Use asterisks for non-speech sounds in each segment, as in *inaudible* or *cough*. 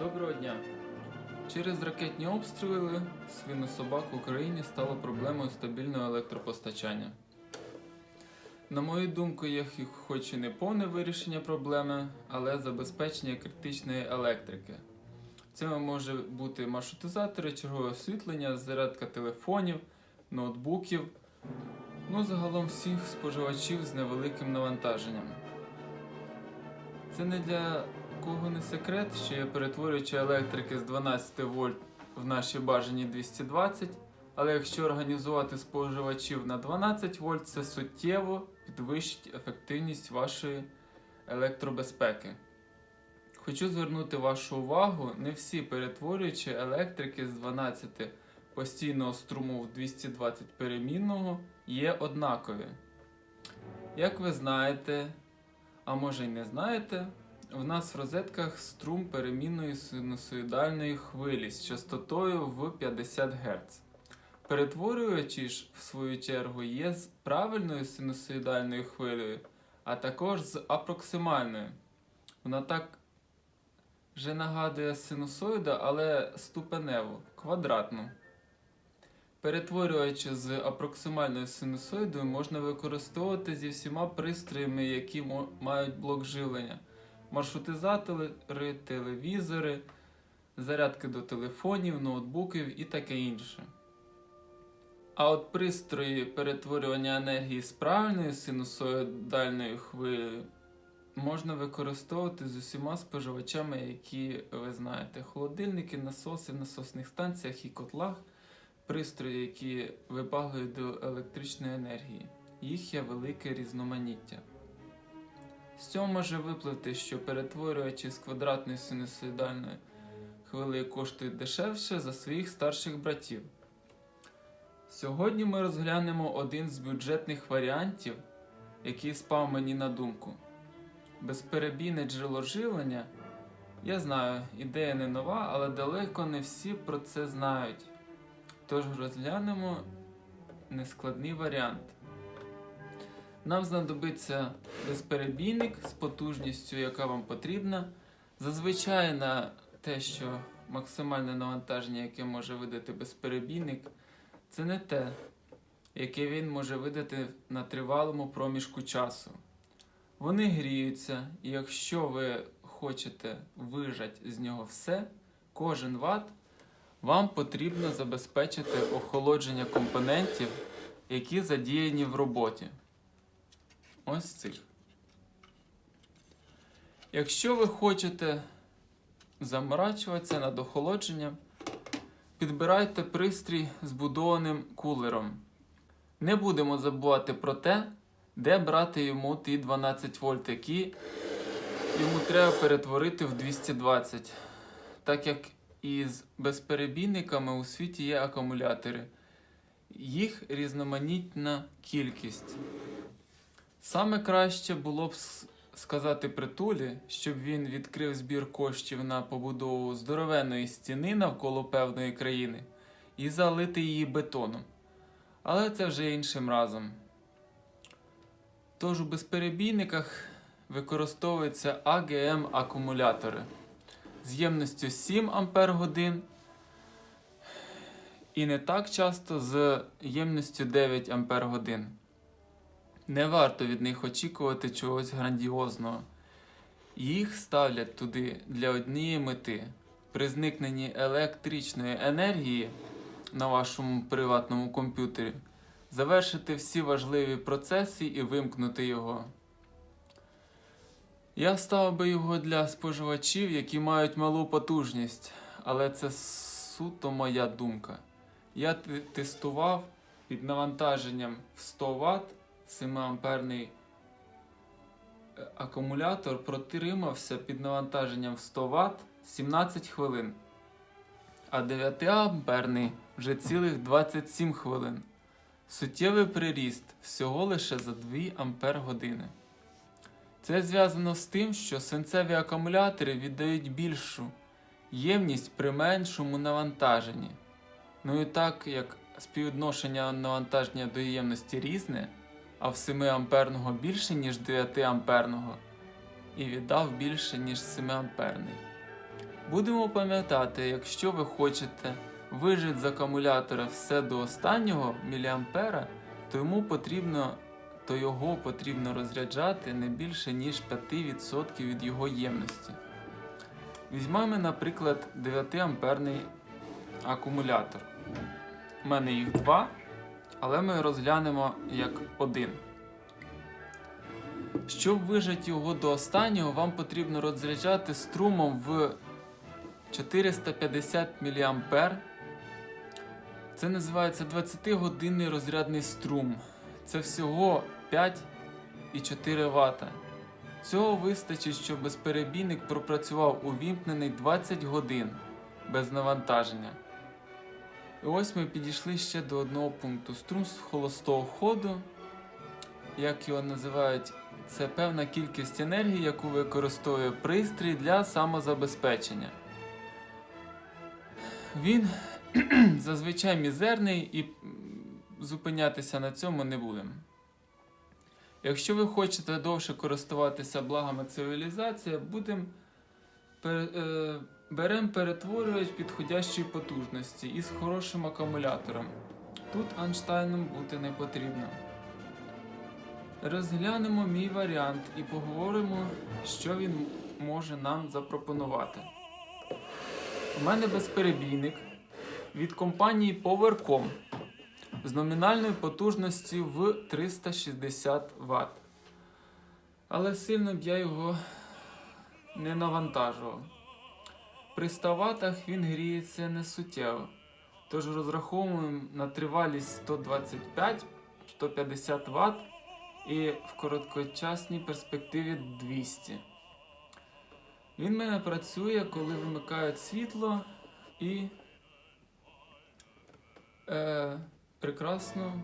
Доброго дня. Через ракетні обстріли свинособак в Україні стало проблемою стабільного електропостачання. На мою думку, є хоч і не повне вирішення проблеми, але забезпечення критичної електрики. Це може бути маршрутизатори, чергове освітлення, зарядка телефонів, ноутбуків, ну загалом всіх споживачів з невеликим навантаженням. Це не для кого не секрет, що є перетворюючі електрики з 12 вольт в наші бажані 220, але якщо організувати споживачів на 12 вольт, це суттєво підвищить ефективність вашої електробезпеки. Хочу звернути вашу увагу, не всі перетворюючі електрики з 12 постійного струму в 220 перемінного є однакові. Як ви знаєте, а може й не знаєте, в нас в розетках струм перемінної синусоїдальної хвилі з частотою в 50 Гц. Перетворювачі ж, в свою чергу, є з правильною синусоїдальною хвилею, а також з апроксимальною. Вона так же нагадує синусоїда, але ступеневу, квадратну. Перетворювачі з апроксимальною синусоїдою можна використовувати зі всіма пристроями, які мають блок живлення маршрутизатори, телевізори, зарядки до телефонів, ноутбуків і таке інше. А от пристрої перетворювання енергії з правильною синусоїдальною хвилею можна використовувати з усіма споживачами, які ви знаєте: холодильники, насоси насосних станціях і котлах, пристрої, які вибагують до електричної енергії. Їх є велике різноманіття. З цього може випливти, що перетворювачі з квадратної синусоїдальної хвилею коштують дешевше за своїх старших братів. Сьогодні ми розглянемо один з бюджетних варіантів, який спав мені на думку. Безперебійне джерело живлення. Я знаю, ідея не нова, але далеко не всі про це знають. Тож розглянемо нескладний варіант. Нам знадобиться безперебійник з потужністю, яка вам потрібна. Зазвичай на те, що максимальне навантаження, яке може видати безперебійник, це не те, яке він може видати на тривалому проміжку часу. Вони гріються, і якщо ви хочете вижати з нього все, кожен ват, вам потрібно забезпечити охолодження компонентів, які задіяні в роботі. Ось цих. Якщо ви хочете заморачуватися над охолодженням, підбирайте пристрій з будованим кулером. Не будемо забувати про те, де брати йому ті 12 вольт, які йому треба перетворити в 220. Так як і з безперебійниками у світі є акумулятори. Їх різноманітна кількість. Саме краще було б сказати притулі, щоб він відкрив збір коштів на побудову здоровенної стіни навколо певної країни і залити її бетоном. Але це вже іншим разом. Тож у безперебійниках використовуються АГМ акумулятори з ємністю 7 Ампер і не так часто з ємністю 9 Ампер. Не варто від них очікувати чогось грандіозного. Їх ставлять туди для однієї мети. При зникненні електричної енергії на вашому приватному комп'ютері завершити всі важливі процеси і вимкнути його. Я ставив би його для споживачів, які мають малу потужність, але це суто моя думка. Я тестував під навантаженням в 100 Вт 7-амперний е, акумулятор протримався під навантаженням в 100 Вт 17 хвилин, а 9-амперний вже цілих 27 хвилин. Суттєвий приріст всього лише за 2 ампер години. Це зв'язано з тим, що свинцеві акумулятори віддають більшу ємність при меншому навантаженні. Ну і так як співвідношення навантаження до ємності різне, а в 7 амперного більше, ніж 9 амперного, і віддав більше, ніж 7 амперний. Будемо пам'ятати, якщо ви хочете вижити з акумулятора все до останнього міліампера, то йому потрібно, то його потрібно розряджати не більше ніж 5% від його ємності. Візьмемо, наприклад, 9 амперний акумулятор. У мене їх два, але ми розглянемо як один. Щоб вижити його до останнього, вам потрібно розряджати струмом в 450 мА. Це називається 20-годинний розрядний струм. Це всього 5,4 Вт. Цього вистачить, щоб безперебійник пропрацював увімкнений 20 годин без навантаження. І ось ми підійшли ще до одного пункту. Струм з холостого ходу, як його називають, це певна кількість енергії, яку використовує пристрій для самозабезпечення. Він *clears throat* зазвичай мізерний і зупинятися на цьому не будемо. Якщо ви хочете довше користуватися благами цивілізації, будемо беремо перетворювач підходящої потужності із хорошим акумулятором. Тут Анштайном бути не потрібно. Розглянемо мій варіант і поговоримо, що він може нам запропонувати. У мене безперебійник від компанії PowerCom з номінальною потужністю в 360 Вт. Але сильно б я його не навантажував. При 100 ватах він гріється не суттєво. Тож розраховуємо на тривалість 125-150 Вт і в короткочасній перспективі 200. Він мене працює, коли вимикають світло і е, прекрасно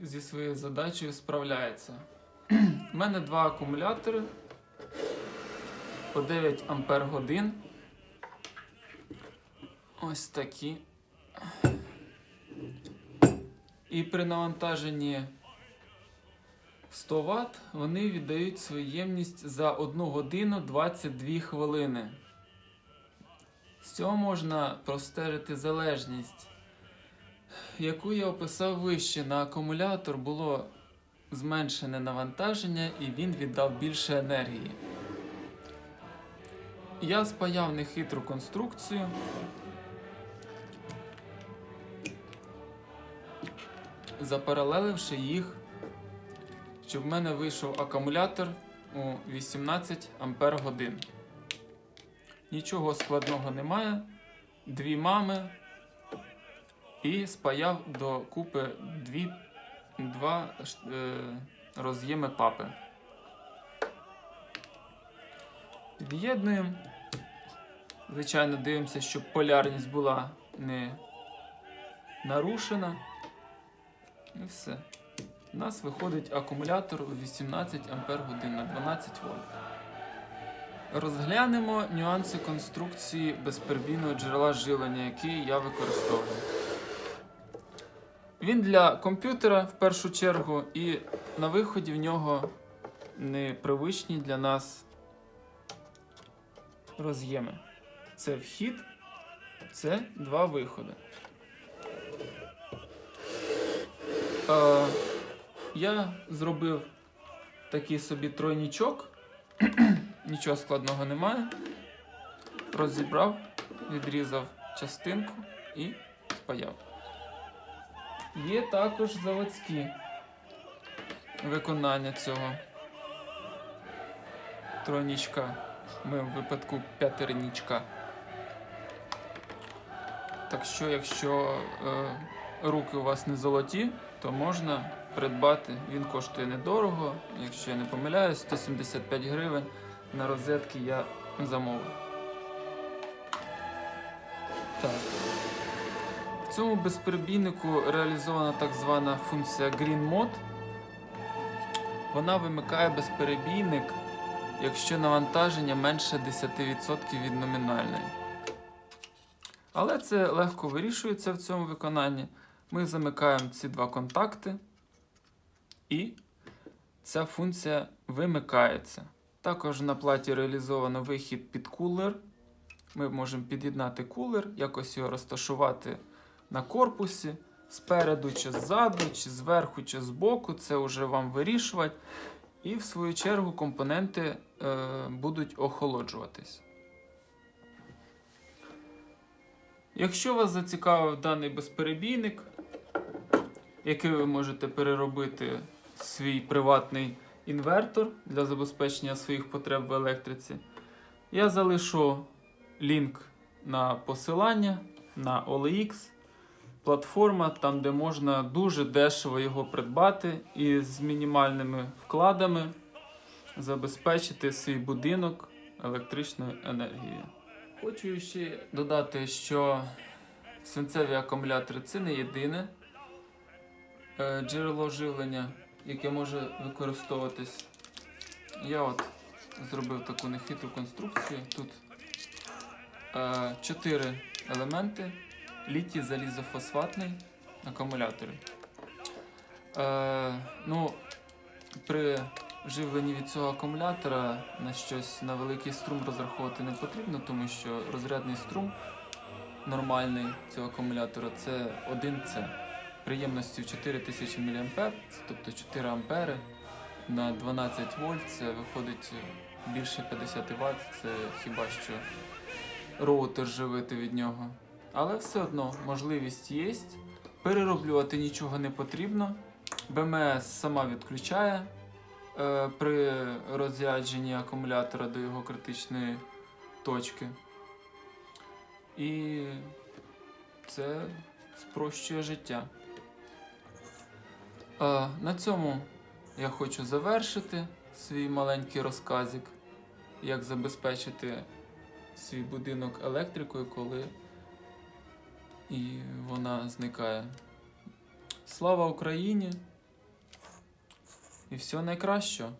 зі своєю задачею справляється. У мене два акумулятори по 9 Ампер годин. Ось такі. І при навантаженні 100 Вт вони віддають свою ємність за 1 годину 22 хвилини. З цього можна простежити залежність, яку я описав вище. На акумулятор було зменшене навантаження і він віддав більше енергії. Я спаяв нехитру конструкцію. Запаралеливши їх, щоб в мене вийшов акумулятор у 18 Ампер годин. Нічого складного немає. Дві мами і спаяв до купи дві, два е, роз'єми папи. Під'єднуємо. Звичайно, дивимося, щоб полярність була не нарушена. І все. У нас виходить акумулятор у 18 Ампер годин на 12 вольт. Розглянемо нюанси конструкції безперебійного джерела живлення, який я використовую. Він для комп'ютера в першу чергу, і на виході в нього непривичні для нас роз'єми. Це вхід, це два виходи. Е, я зробив такий собі тройнічок. *clears throat* Нічого складного немає. Розібрав, відрізав частинку і спаяв. Є також заводські виконання цього тройнічка, в моєму випадку п'ятернічка. Так що, якщо е, руки у вас не золоті, то можна придбати. Він коштує недорого, якщо я не помиляюсь, 175 гривень. На розетки я замовив. Так. В цьому безперебійнику реалізована так звана функція Green Mode. Вона вимикає безперебійник, якщо навантаження менше 10% від номінальної. Але це легко вирішується в цьому виконанні. Ми замикаємо ці два контакти, і ця функція вимикається. Також на платі реалізовано вихід під кулер Ми можемо під'єднати кулер, якось його розташувати на корпусі спереду, чи ззаду, чи зверху, чи збоку. Це вже вам вирішувати. І в свою чергу компоненти е, будуть охолоджуватись. Якщо вас зацікавив даний безперебійник, який ви можете переробити свій приватний інвертор для забезпечення своїх потреб в електриці, я залишу лінк на посилання на OLX, платформа, там, де можна дуже дешево його придбати і з мінімальними вкладами забезпечити свій будинок електричною енергією. Хочу ще додати, що свинцеві акумулятори це не єдине джерело живлення, яке може використовуватись. Я от зробив таку нехитру конструкцію. Тут е, чотири елементи літій залізофосфатний акумулятор. Е, ну, при живленні від цього акумулятора на щось на великий струм розраховувати не потрібно, тому що розрядний струм нормальний цього акумулятора це 1С. Приємністю 4000 мА, тобто 4 ампери на 12 вольт, це виходить більше 50 Вт, це хіба що роутер живити від нього. Але все одно можливість є. Перероблювати нічого не потрібно. БМС сама відключає е, при розрядженні акумулятора до його критичної точки. І це спрощує життя. На цьому я хочу завершити свій маленький розказик, як забезпечити свій будинок електрикою, коли і вона зникає. Слава Україні! І всього найкращого!